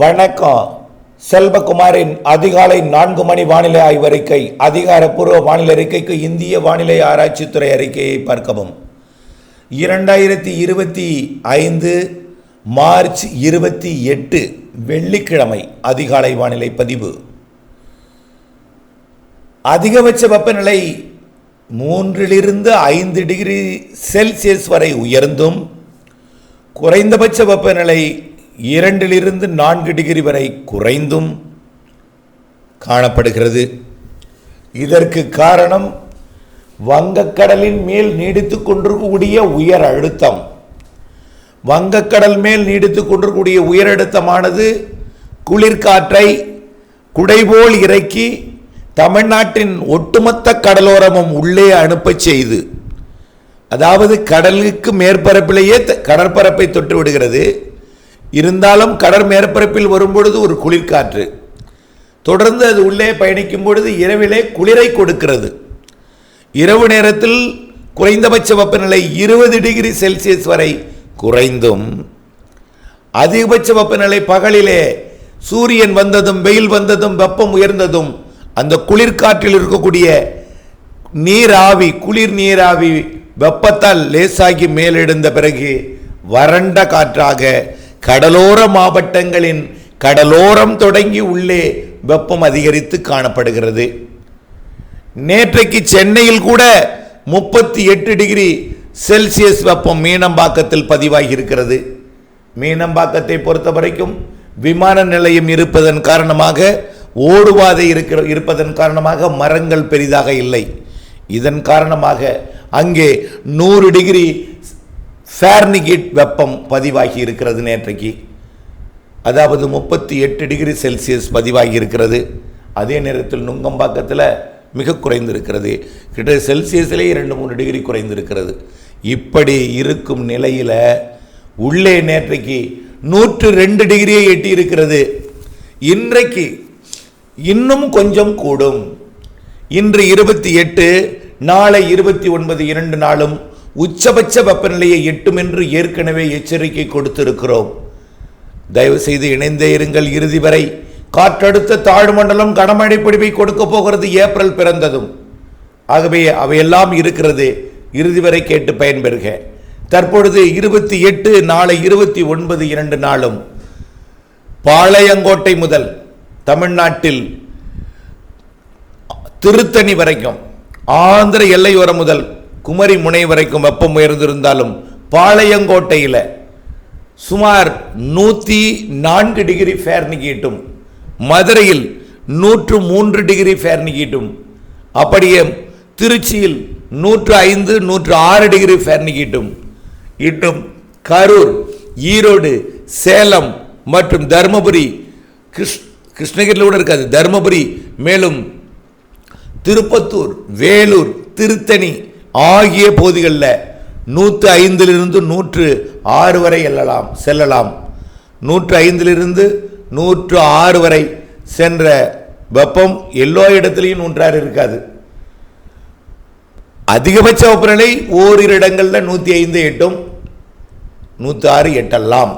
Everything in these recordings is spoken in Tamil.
வணக்கம். செல்வகுமாரின் அதிகாலை நான்கு மணி வானிலை ஆய்வறிக்கை அதிகாரப்பூர்வ வானிலை அறிக்கைக்கு இந்திய வானிலை ஆராய்ச்சித்துறை அறிக்கையை பார்க்கவும். இரண்டாயிரத்தி இருபத்தி ஐந்து மார்ச் இருபத்தி எட்டு வெள்ளிக்கிழமை அதிகாலை வானிலை பதிவு. அதிகபட்ச வெப்பநிலை மூன்றிலிருந்து ஐந்து டிகிரி செல்சியஸ் வரை உயர்ந்தும் குறைந்தபட்ச வெப்பநிலை இரண்டிலிருந்து நான்கு டிகிரி வரை குறைந்தும் காணப்படுகிறது. இதற்கு காரணம் வங்கக்கடலின் மேல் நீடித்துக் கொண்டிருக்கக்கூடிய உயர் அழுத்தம். வங்கக்கடல் மேல் நீடித்துக் கொண்டிருக்கக்கூடிய உயர் அழுத்தமானது குளிர்காற்றை குடைபோல் இறக்கி தமிழ்நாட்டின் ஒட்டுமொத்த கடலோரமும் உள்ளே அனுப்பச் செய்து அதாவது கடலுக்கு மேற்பரப்பிலேயே கடற்பரப்பை தொட்டு விடுகிறது இருந்தாலும் கடற் மேற்பரப்பில் வரும்பொழுது ஒரு குளிர்காற்று. தொடர்ந்து அது உள்ளே பயணிக்கும் பொழுது இரவிலே குளிரை கொடுக்கிறது. இரவு நேரத்தில் குறைந்தபட்ச வெப்பநிலை இருபது டிகிரி செல்சியஸ் வரை குறைந்தும் அதிகபட்ச வெப்பநிலை பகலிலே சூரியன் வந்ததும் வெயில் வந்ததும் வெப்பம் உயர்ந்ததும் அந்த குளிர்காற்றில் இருக்கக்கூடிய நீராவி குளிர் நீராவி வெப்பத்தால் லேசாகி மேலெழுந்த பிறகு வறண்ட காற்றாக கடலோர மாவட்டங்களின் கடலோரம் தொடங்கி உள்ளே வெப்பம் அதிகரித்து காணப்படுகிறது. நேற்றைக்கு சென்னையில் கூட முப்பத்தி எட்டு டிகிரி செல்சியஸ் வெப்பம் மீனம்பாக்கத்தில் பதிவாகி இருக்கிறது மீனம்பாக்கத்தை பொறுத்த வரைக்கும் விமான நிலையம் இருப்பதன் காரணமாக ஓடுவாதை இருக்கிற இருப்பதன் காரணமாக மரங்கள் பெரிதாக இல்லை. இதன் காரணமாக அங்கே நூறு டிகிரி ஃபேர்னிகிட் வெப்பம் பதிவாகி இருக்கிறது நேற்றைக்கு. அதாவது முப்பத்தி எட்டு டிகிரி செல்சியஸ் பதிவாகி இருக்கிறது. அதே நேரத்தில் நுங்கம்பாக்கத்தில் மிக குறைந்திருக்கிறது. கிட்ட செல்சியஸ்லேயே இரண்டு மூணு டிகிரி குறைந்திருக்கிறது. இப்படி இருக்கும் நிலையில் உள்ளே நேற்றைக்கு நூற்று ரெண்டு டிகிரியை எட்டி இருக்கிறது இன்றைக்கு இன்னும் கொஞ்சம் கூடும். இன்று இருபத்தி எட்டு நாளை இருபத்தி ஒன்பது இரண்டு நாளும் உச்சபட்ச வெப்பநிலையை எட்டும் என்று ஏற்கனவே எச்சரிக்கை கொடுத்திருக்கிறோம். தயவு செய்து இணைந்தே இருங்கள். இறுதி வரை காற்றழுத்த தாழ்மண்டலம் கனமழை பிடிவை கொடுக்க போகிறது ஏப்ரல் பிறந்ததும். ஆகவே அவையெல்லாம் இருக்கிறது. இறுதி வரை கேட்டு பயன்பெறுக. தற்பொழுது இருபத்தி எட்டு நாளை இருபத்தி ஒன்பது இரண்டு நாளும். பாளையங்கோட்டை முதல் தமிழ்நாட்டில் திருத்தணி வரைக்கும். ஆந்திர எல்லையோரம் முதல் குமரி முனை வரைக்கும் வெப்பம் உயர்ந்திருந்தாலும் பாளையங்கோட்டையில் சுமார் நூற்றி நான்கு டிகிரி ஃபேர்னிக்கீட்டும் மதுரையில் நூற்று மூன்று டிகிரி ஃபேர்னிக்கீட்டும் அப்படியே திருச்சியில் நூற்று ஐந்து நூற்று ஆறு டிகிரி ஃபேர்னிக்கீட்டும் இன்னும் கரூர் ஈரோடு சேலம் மற்றும் தருமபுரி கிருஷ் கிருஷ்ணகிரியில் கூட இருக்காது தருமபுரி மேலும் திருப்பத்தூர் வேலூர் திருத்தணி ஆகிய பகுதிகளில் நூற்று ஐந்திலிருந்து நூற்று ஆறு வரை எல்லலாம் செல்லலாம். நூற்று ஐந்திலிருந்து நூற்று ஆறு வரை சென்ற வெப்பம் எல்லா இடத்துலையும் நூற்றாறு இருக்காது. அதிகபட்ச வெப்பநிலை ஓரிரு இடங்களில் நூற்றி ஐந்து எட்டும் நூற்றி ஆறு எட்டலாம்.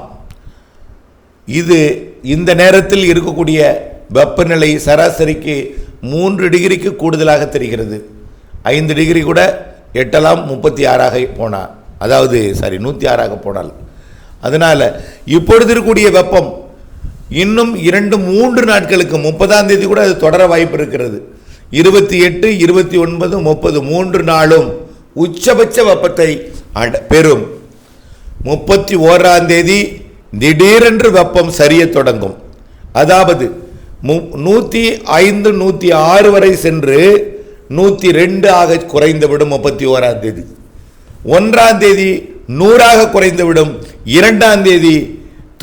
இது இந்த நேரத்தில் இருக்கக்கூடிய வெப்பநிலை சராசரிக்கு மூன்று டிகிரிக்கு கூடுதலாக தெரிகிறது. ஐந்து டிகிரி கூட எட்டலாம் முப்பத்தி ஆறாக போனால் அதாவது சாரி நூற்றி ஆறாக போனால். அதனால் இப்பொழுது இருக்கக்கூடிய வெப்பம் இன்னும் இரண்டு மூன்று நாட்களுக்கு முப்பதாம் தேதி கூட அது தொடர வாய்ப்பு இருக்கிறது. இருபத்தி எட்டு இருபத்தி ஒன்பது முப்பது மூன்று நாளும் உச்சபட்ச வெப்பத்தை பெறும். முப்பத்தி ஓராம் தேதி திடீரென்று வெப்பம் சரியத் தொடங்கும். அதாவது மு- நூற்றி ஐந்து நூற்றி ஆறு வரை சென்று நூற்றி ரெண்டு ஆக குறைந்துவிடும் முப்பத்தி ஓராம் தேதி. ஒன்றாம் தேதி நூறாக குறைந்துவிடும். இரண்டாம் தேதி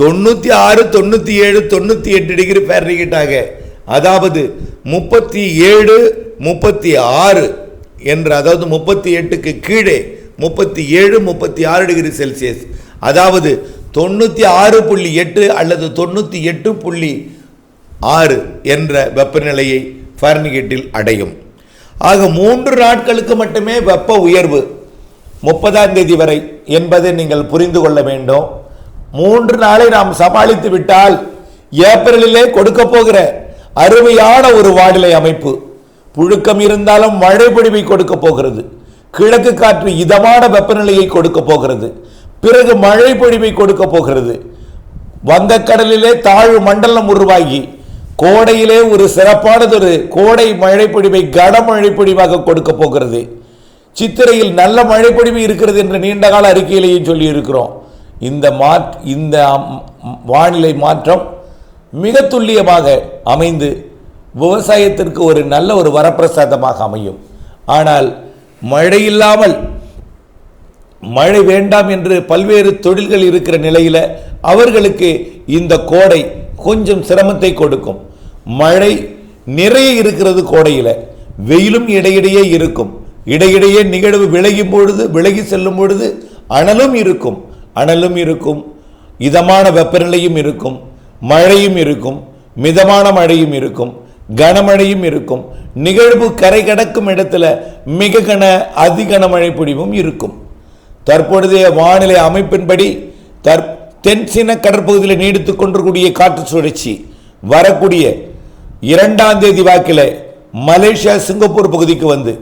தொண்ணூற்றி ஆறு தொண்ணூற்றி ஏழு தொண்ணூற்றி எட்டு டிகிரி ஃபேரன்ஹீட்டாக அதாவது முப்பத்தி ஏழு முப்பத்தி ஆறு என்ற அதாவது முப்பத்தி எட்டுக்கு கீழே முப்பத்தி ஏழு முப்பத்தி ஆறு டிகிரி செல்சியஸ் அதாவது தொண்ணூற்றி ஆறு புள்ளி எட்டு அல்லது தொண்ணூற்றி எட்டு புள்ளி ஆறு என்ற வெப்பநிலையை ஃபாரன்ஹீட்டில் அடையும். ஆக மூன்று நாட்களுக்கு மட்டுமே வெப்ப உயர்வு முப்பதாம் தேதி வரை என்பதை நீங்கள் புரிந்து கொள்ள வேண்டும். மூன்று நாளை நாம் சமாளித்து விட்டால் ஏப்ரலிலே கொடுக்க போகிற அருமையான ஒரு வானிலை அமைப்பு. புழுக்கம் இருந்தாலும் மழைப்பொழிவை கொடுக்க போகிறது. கிழக்கு காற்று இதமான வெப்பநிலையை கொடுக்க போகிறது. பிறகு மழை பொழிவை கொடுக்க போகிறது. வங்கக்கடலிலே தாழ்வு மண்டலம் உருவாகி கோடையிலே ஒரு சிறப்பானதொரு கோடை மழைப்பொழிவை கனமழை கொடுக்க போகிறது. சித்திரையில் நல்ல மழைப்பொழிவு இருக்கிறது என்ற நீண்டகால அறிக்கையிலேயும் சொல்லி இருக்கிறோம் இந்த மா இந்த அம்- வானிலை மாற்றம் மிக துல்லியமாக அமைந்து விவசாயத்திற்கு ஒரு நல்ல ஒரு வரப்பிரசாதமாக அமையும். ஆனால் மழை இல்லாமல் மழை வேண்டாம் என்று பல்வேறு தொழில்கள் இருக்கிற நிலையில் அவர்களுக்கு இந்த கோடை கொஞ்சம் சிரமத்தை கொடுக்கும். மழை நிறைய இருக்கிறது கோடையில். வெயிலும் இடையிடையே இருக்கும். இடையிடையே நிகழ்வு விலகும் பொழுது விலகி செல்லும் பொழுது அனலும் இருக்கும். அனலும் இருக்கும். இதமான வெப்பநிலையும் இருக்கும். மழையும் இருக்கும். மிதமான மழையும் இருக்கும். கனமழையும் இருக்கும். நிகழ்வு கரை கடக்கும் இடத்துல மிக கன அதிகன மழை பொழிவும் இருக்கும். தற்பொழுதைய வானிலை அமைப்பின்படி தற் தென்சீன கடற்பகுதியில் நீடித்துக் கொண்டிருக்கூடிய காற்று சுழற்சி வரக்கூடிய இரண்டாம் தேதி வாக்கில் மலேசியா சிங்கப்பூர் பகுதிக்கு வந்து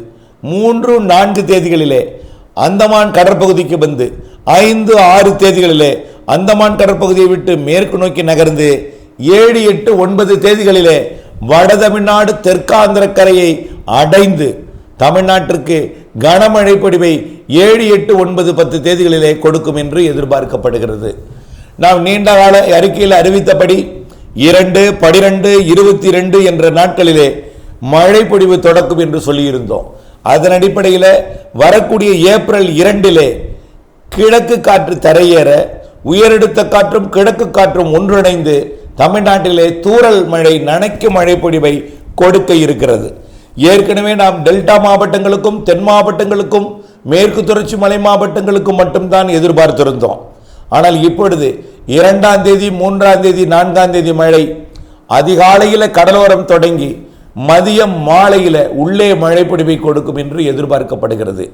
மூன்று நான்கு தேதிகளிலே அந்தமான் கடற்பகுதிக்கு வந்து ஐந்து ஆறு தேதிகளிலே அந்தமான் கடற்பகுதியை விட்டு மேற்கு நோக்கி நகர்ந்து ஏழு எட்டு ஒன்பது தேதிகளிலே வட தமிழ்நாடு தெற்காந்திர கரையை அடைந்து தமிழ்நாட்டிற்கு கனமழை பொடிவை ஏழு எட்டு ஒன்பது பத்து தேதிகளிலே கொடுக்கும் என்று எதிர்பார்க்கப்படுகிறது. நாம் நீண்ட கால அறிக்கையில் அறிவித்தபடி இரண்டு பனிரெண்டு இருபத்தி ரெண்டு என்ற நாட்களிலே மழை பொழிவு தொடக்கும் என்று சொல்லியிருந்தோம். அதன் அடிப்படையில் வரக்கூடிய ஏப்ரல் இரண்டிலே கிழக்கு காற்று தரையேற உயரெடுத்த காற்றும் கிழக்கு காற்றும் ஒன்றிணைந்து தமிழ்நாட்டிலே தூரல் மழை நனைக்கும் மழை பொழிவை கொடுக்க இருக்கிறது. ஏற்கனவே நாம் டெல்டா மாவட்டங்களுக்கும் தென் மாவட்டங்களுக்கும் மேற்கு தொடர்ச்சி மலை மாவட்டங்களுக்கும் மட்டும்தான் எதிர்பார்த்திருந்தோம். ஆனால் இப்பொழுது இரண்டாம் தேதி மூன்றாம் தேதி நான்காம் தேதி மழை. அதிகாலையில் கடலோரம் தொடங்கி மதியம் மாலையில் உள்ளே மழைப்பிடிவை கொடுக்கும் என்று எதிர்பார்க்கப்படுகிறது.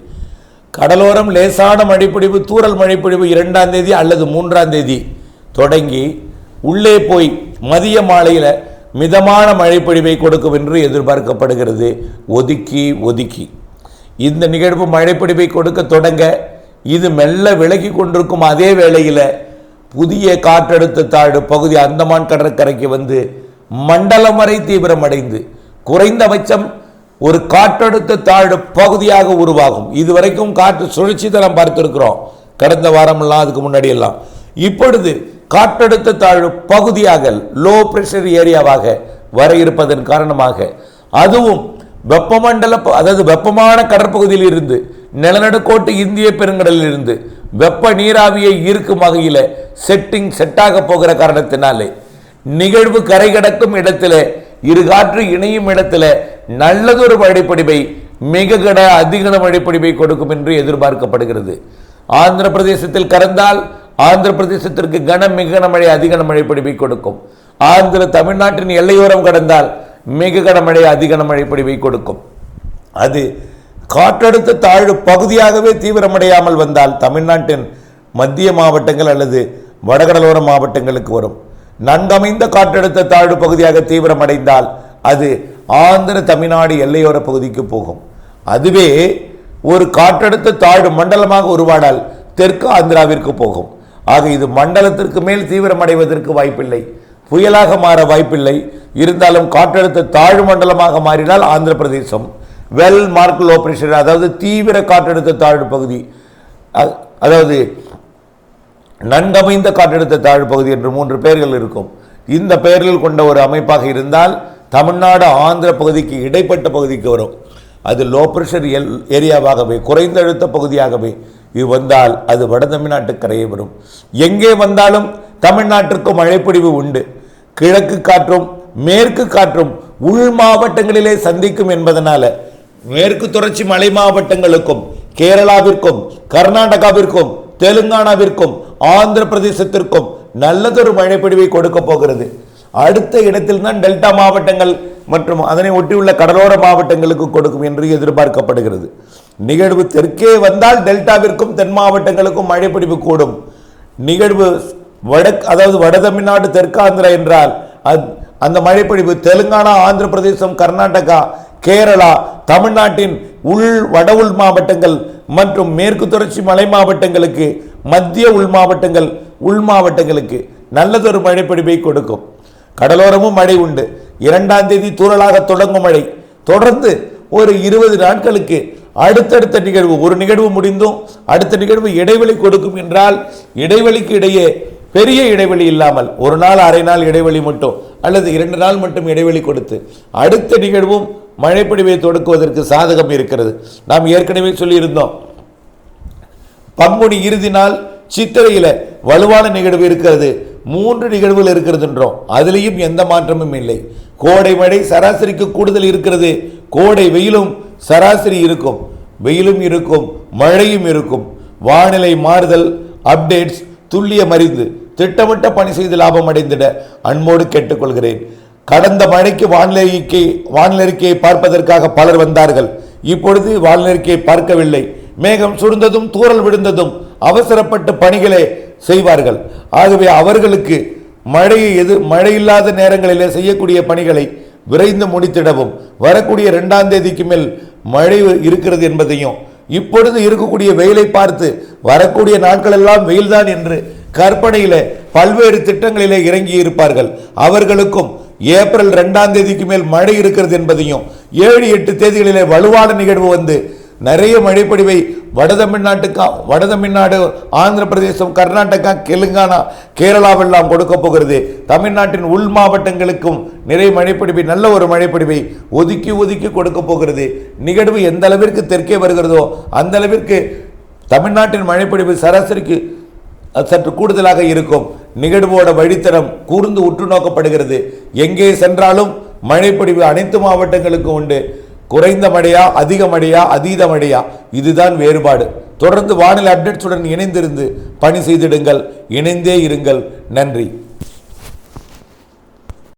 கடலோரம் லேசான மழைப்பிடிவு தூரல் மழைப்பிடிவு இரண்டாம் தேதி அல்லது மூன்றாம் தேதி தொடங்கி உள்ளே போய் மதிய மாலையில் மிதமான மழைப்பொழிவை கொடுக்கும் என்று எதிர்பார்க்கப்படுகிறது. ஒதுக்கி ஒதுக்கி. இந்த நிகழ்வு மழைப்பொழிவை கொடுக்க தொடங்க இது மெல்ல விலகி கொண்டிருக்கும் அதே வேளையில் புதிய காற்றழுத்த தாழ்வு பகுதி அந்தமான் கடற்கரைக்கு வந்து மண்டலம் வரை தீவிரமடைந்து குறைந்தபட்சம் ஒரு காற்றழுத்த தாழ்வு பகுதியாக உருவாகும். இதுவரைக்கும் காற்று சுழற்சி தரம் பார்த்துருக்கிறோம். கடந்த வாரமெல்லாம் அதுக்கு முன்னாடியெல்லாம். இப்பொழுது காற்றழுத்த தாழ்வு பகுதியாக லோ பிரஷர் ஏரியாவாக வர இருப்பதன் காரணமாக அதுவும் வெப்பமண்டல அதாவது வெப்பமான கடற்பகுதியில் இருந்து நிலநடுக்கோட்டு இந்திய பெருங்கடலில் இருந்து வெப்ப நீராவியை ஈர்க்கும் வகையில் செட்டிங் செட்டாக போகிற காரணத்தினாலே நிகழ்வு கரை கடக்கும் இடத்துல இரு காற்று இணையும் இடத்துல நல்லதொரு மழைப்படிவை மிக கட அதிகன மழைப்படிவை கொடுக்கும் என்று எதிர்பார்க்கப்படுகிறது. ஆந்திர பிரதேசத்தில் கறந்தால் ஆந்திர பிரதேசத்திற்கு கன மிக கனமழை அதிகன மழைப்பொழிவை கொடுக்கும். ஆந்திர தமிழ்நாட்டின் எல்லையோரம் கடந்தால் மிக கனமழை அதிகன மழைப்படிவை கொடுக்கும். அது காற்றழுத்த தாழ்வு பகுதியாகவே தீவிரமடையாமல் வந்தால் தமிழ்நாட்டின் மத்திய மாவட்டங்கள் அல்லது வடகடலோர மாவட்டங்களுக்கு வரும். நன்கமைந்த காற்றழுத்த தாழ்வு பகுதியாக தீவிரமடைந்தால் அது ஆந்திர தமிழ்நாடு எல்லையோர பகுதிக்கு போகும். அதுவே ஒரு காற்றழுத்த தாழ்வு மண்டலமாக உருவானால் தெற்கு ஆந்திராவிற்கு போகும். ஆக இது மண்டலத்திற்கு மேல் தீவிரமடைவதற்கு வாய்ப்பில்லை. புயலாக மாற வாய்ப்பில்லை. இருந்தாலும் காற்றழுத்த தாழ்வு மண்டலமாக மாறினால் ஆந்திர பிரதேசம் வெல் மார்க் லோ பிரஷர் அதாவது தீவிர காற்றழுத்த தாழ்வு பகுதி. அதாவது நன்கமைந்த காற்றழுத்த தாழ்வு பகுதி என்று மூன்று பெயர்கள் இருக்கும். இந்த பெயர்கள் கொண்ட ஒரு அமைப்பாக இருந்தால் தமிழ்நாடு ஆந்திர பகுதிக்கு இடைப்பட்ட பகுதிக்கு வரும். அது லோ பிரஷர் எல் ஏரியாவாகவே குறைந்த அழுத்த பகுதியாகவே இது வந்தால் அது வட தமிழ்நாட்டு கரையை வரும். எங்கே வந்தாலும் தமிழ்நாட்டிற்கு மழைப்பொழிவு உண்டு. கிழக்கு காற்றும் மேற்கு காற்றும் உள் மாவட்டங்களிலே சந்திக்கும் என்பதனால் மேற்கு தொடர்ச்சி மலை மாவட்டங்களுக்கும் கேரளாவிற்கும் கர்நாடகாவிற்கும் தெலுங்கானாவிற்கும் ஆந்திர பிரதேசத்திற்கும் நல்லதொரு மழைப்பொழிவை கொடுக்க போகிறது. அடுத்த இடத்தில் தான் டெல்டா மாவட்டங்கள் மற்றும் அதனை ஒட்டியுள்ள கடலோர மாவட்டங்களுக்கு கொடுக்கும் என்று எதிர்பார்க்கப்படுகிறது. நிகழ்வு தெற்கே வந்தால் டெல்டாவிற்கும் தென் மாவட்டங்களுக்கும் மழைப்பிடிவு கூடும். நிகழ்வு வடக் அதாவது வட தமிழ்நாடு தெற்காந்திரா என்றால் அந் அந்த மழைப்பொழிவு தெலுங்கானா ஆந்திர பிரதேசம் கர்நாடகா கேரளா தமிழ்நாட்டின் உள் வட உள் மாவட்டங்கள் மற்றும் மேற்கு தொடர்ச்சி மலை மாவட்டங்களுக்கு மத்திய உள் மாவட்டங்கள் உள் மாவட்டங்களுக்கு நல்லதொரு மழைப்பொழிவை கொடுக்கும். கடலோரமும் மழை உண்டு. இரண்டாம் தேதி தூரலாக தொடங்கும் மழை. தொடர்ந்து ஒரு இருபது நாட்களுக்கு அடுத்தடுத்த நிகழ்வு ஒரு நிகழ்வு முடிந்தும் அடுத்த நிகழ்வு இடைவெளி கொடுக்கும் என்றால் இடைவெளிக்கு இடையே பெரிய இடைவெளி இல்லாமல் ஒரு நாள் அரை நாள் இடைவெளி மட்டும் அல்லது இரண்டு நாள் மட்டும் இடைவெளி கொடுத்து அடுத்த நிகழ்வும் மழைப்பொழிவை தொடுக்குவதற்கு சாதகம் இருக்கிறது. நாம் ஏற்கனவே சொல்லியிருந்தோம். பங்குனி இறுதி நாள் சித்திரையில வலுவான நிகழ்வு இருக்கிறது. மூன்று நிகழ்வுகள் இருக்கிறதுன்றோம். அதுலேயும் எந்த மாற்றமும் இல்லை. கோடை மழை சராசரிக்கு கூடுதல் இருக்கிறது. கோடை வெயிலும் சராசரி இருக்கும். வெயிலும் இருக்கும் மழையும் இருக்கும். வானிலை மாறுதல் அப்டேட்ஸ் துல்லியம் அறிந்து திட்டமிட்ட பணி செய்து லாபம் அடைந்திட அன்போடு கேட்டுக்கொள்கிறேன். கடந்த மழைக்கு வானிலை அறிக்கை வானிலை அறிக்கையை பார்ப்பதற்காக பலர் வந்தார்கள். இப்பொழுது வானிலை அறிக்கையை பார்க்கவில்லை. மேகம் சுருந்ததும் தூறல் விழுந்ததும் அவசரப்பட்டு பணிகளை செய்வார்கள். ஆகவே அவர்களுக்கு மழையை எது மழை இல்லாத நேரங்களிலே செய்யக்கூடிய பணிகளை விரைந்து முடித்திடவும் வரக்கூடிய இரண்டாம் தேதிக்கு மேல் மழை இருக்கிறது என்பதையும் இப்பொழுது இருக்கக்கூடிய வெயிலை பார்த்து வரக்கூடிய நாட்கள் எல்லாம் வெயில்தான் என்று கற்பனையில பல்வேறு திட்டங்களிலே இறங்கி இருப்பார்கள் அவர்களுக்கும் ஏப்ரல் ரெண்டாம் தேதிக்கு மேல் மழை இருக்கிறது என்பதையும் ஏழு எட்டு தேதிகளிலே வலுவான நிகழ்வு வந்து நிறைய மழைப்பொழிவை வட தமிழ்நாட்டுக்கா வட தமிழ்நாடு ஆந்திர பிரதேசம் கர்நாடகா தெலுங்கானா கேரளாவெல்லாம் கொடுக்க போகிறது. தமிழ்நாட்டின் உள் மாவட்டங்களுக்கும் நிறைய மழைப்பொழிவை நல்ல ஒரு மழைப்பொழிவை ஒதுக்கி ஒதுக்கி கொடுக்க போகிறது. நிகழ்வு எந்த அளவிற்கு தெற்கே வருகிறதோ அந்த அளவிற்கு தமிழ்நாட்டின் மழைப்பொழிவு சராசரிக்கு சற்று கூடுதலாக இருக்கும். நிகழ்வோட வழித்தரம் கூர்ந்து உற்று நோக்கப்படுகிறது எங்கே சென்றாலும் மழைப்பொழிவு அனைத்து மாவட்டங்களுக்கும் உண்டு. குறைந்த மழையா அதிக மழையா அதீத மழையா இதுதான் வேறுபாடு. தொடர்ந்து வானிலை அப்டேட்ஸுடன் இணைந்திருந்து பணி செய்திடுங்கள். இணைந்தே இருங்கள். நன்றி.